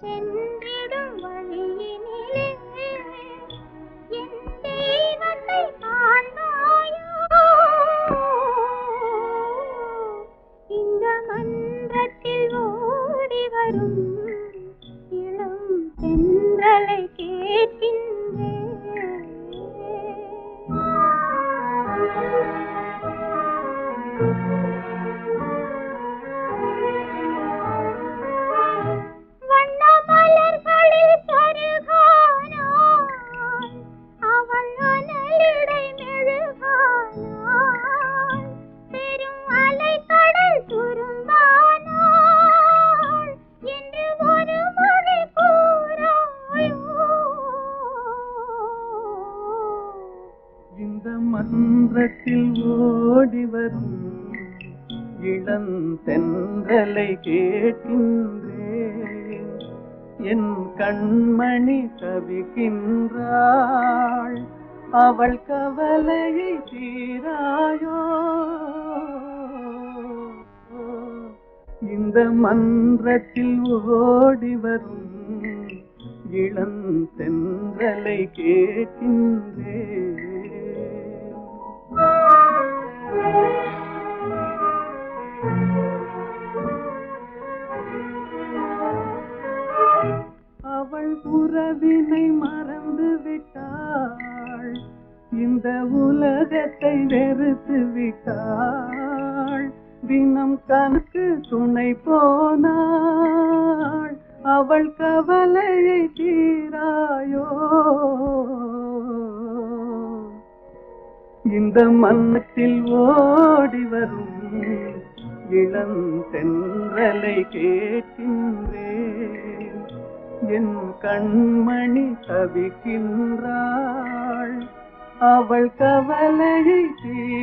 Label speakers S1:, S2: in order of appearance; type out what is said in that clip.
S1: சென்றிடும் வழியினிலே. என் தெய்வத்தை காண்பாயோ இந்த மன்றத்தில் ஓடி வரும் இளம் பெண்களை கேட்கின்றேன் thank
S2: you மன்றத்தில் ஓடி வரும் இளம் தென்றலை கேட்கின்றேன். என் கண்மணி தவிக்கின்றாள் அவள் கவலையை தீராயோ? இந்த மன்றத்தில் ஓடி வரும் இளம் தென்றலை கேட்கின்றேன். உறவினை மறந்து விட்டாள் இந்த உலகத்தை வெறுத்து விட்டாள் தினம் கணக்கு துணை போனாள். அவள் கவலையை தீராயோ. இந்த மன்னத்தில் ஓடி வரும் இளம் தென்றலை கேட்கின்றேன். என் கண்மணி தவிக்கின்றாள். அவள் கவலையை தீ